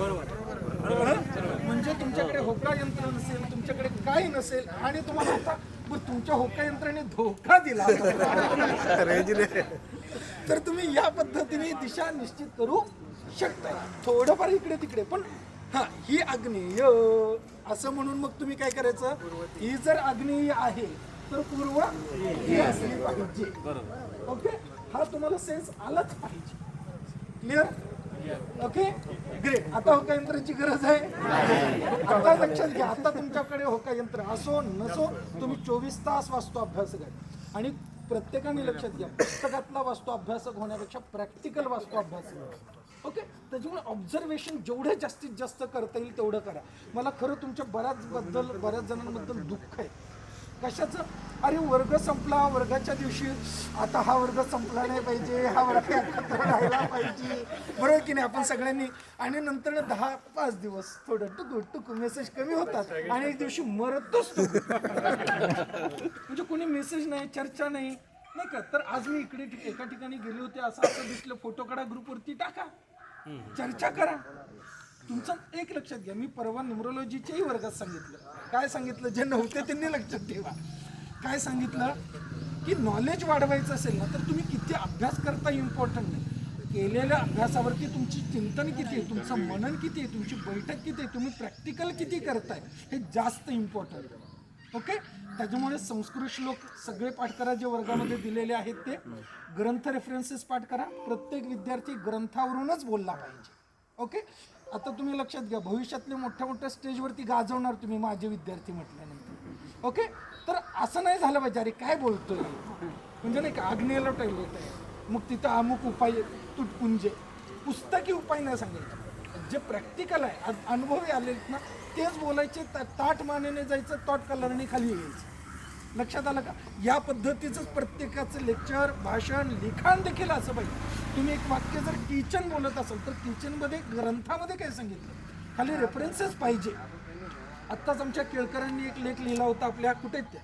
म्हणजे तुमच्याकडे होका यंत्र नसेल तुमच्याकडे काही नसेल आणि तुम्हाला आता तुमच्या होका यंत्राने धोका दिला. तर तुम्ही या पद्धतीने दिशा निश्चित करू शकता. थोडंफार इकडे तिकडे पण हा ही आग्नेय असं म्हणून मग तुम्ही काय करायचं? ही जर आग्नेय आहे तर पूर्व ही असली पाहिजे. ओके? हा तुम्हाला सेन्स आलाच पाहिजे. क्लिअर? ओके ग्रेट आता होका यंत्राची गरज आहे? आता लक्षात घ्या आता तुमच्याकडे होका यंत्र? असो नसो तुम्ही चोवीस तास वाचतो अभ्यासक आहे आणि प्रत्येकाने लक्षात घ्या पुस्तकातला वास्तू अभ्यासक होण्यापेक्षा प्रॅक्टिकल वास्तू अभ्यास ओके त्याच्यामुळे ऑब्झर्वेशन जेवढे जास्तीत जास्त करता येईल तेवढं करा. मला खरं तुमच्या बऱ्याच बद्दल बऱ्याच जणांबद्दल दुःख आहे. कशाचं? अरे वर्ग संपला वर्गाच्या दिवशी आता हा वर्ग संपला नाही पाहिजे हा वर्ग राहिला पाहिजे. बरोबर की नाही? आपण सगळ्यांनी आणि नंतर दहा पाच दिवस थोडं टुकू टुकू मेसेज कमी होतात आणि एक दिवशी मरतोच म्हणजे कोणी मेसेज नाही चर्चा नाही नाही का? तर आज मी इकडे एका ठिकाणी गेले होते असं असं दिसलं. फोटो काढा ग्रुपवरती टाका. चर्चा करा. तुमचं एक लक्षात घ्या मी परवा न्युमरोलॉजीच्याही वर्गात सांगितलं. काय सांगितलं? जे नव्हते त्यांनी लक्षात ठेवा. काय सांगितलं? की नॉलेज वाढवायचं असेल ना तर तुम्ही किती अभ्यास करता इम्पॉर्टंट नाही. केलेल्या अभ्यासावरती तुमची चिंतन किती आहे? तुमचं मनन किती आहे? तुमची बैठक किती आहे? तुम्ही प्रॅक्टिकल किती करताय? हे जास्त इम्पॉर्टंट आहे ओके त्याच्यामुळे संस्कृत श्लोक सगळे पाठ करा जे वर्गामध्ये दिलेले आहेत ते. ग्रंथ रेफरन्सेस पाठ करा. प्रत्येक विद्यार्थी ग्रंथावरूनच बोलला पाहिजे. ओके आता तुम्ही लक्षात घ्या भविष्यातले मोठ्या मोठ्या स्टेजवरती गाजवणार तुम्ही माझे विद्यार्थी म्हटल्यानंतर. ओके? तर असं नाही झालं पाहिजे. अरे काय बोलतोय? म्हणजे नाही का आग्नेयला टॉयलेट आहे. मग तिथं अमुक उपाय तुटपुंजे. पुस्तकी उपाय नाही सांगायचे. जे प्रॅक्टिकल आहे अनुभवी आले ना तेच बोलायचे ता- ताट मानेने जायचं तॉट कलरने खाली यायचं. लक्षात आलं का? या पद्धतीचंच प्रत्येकाचं लेक्चर भाषण लिखाण देखील असं पाहिजे. तुम्ही एक वाक्य जर किचन बोलत असाल तर किचनमध्ये ग्रंथामध्ये काय सांगितलं. खाली रेफरन्सेस पाहिजे. आत्ताच आमच्या केळकरांनी एक लेख लिहिला होता आपल्या कुठे त्या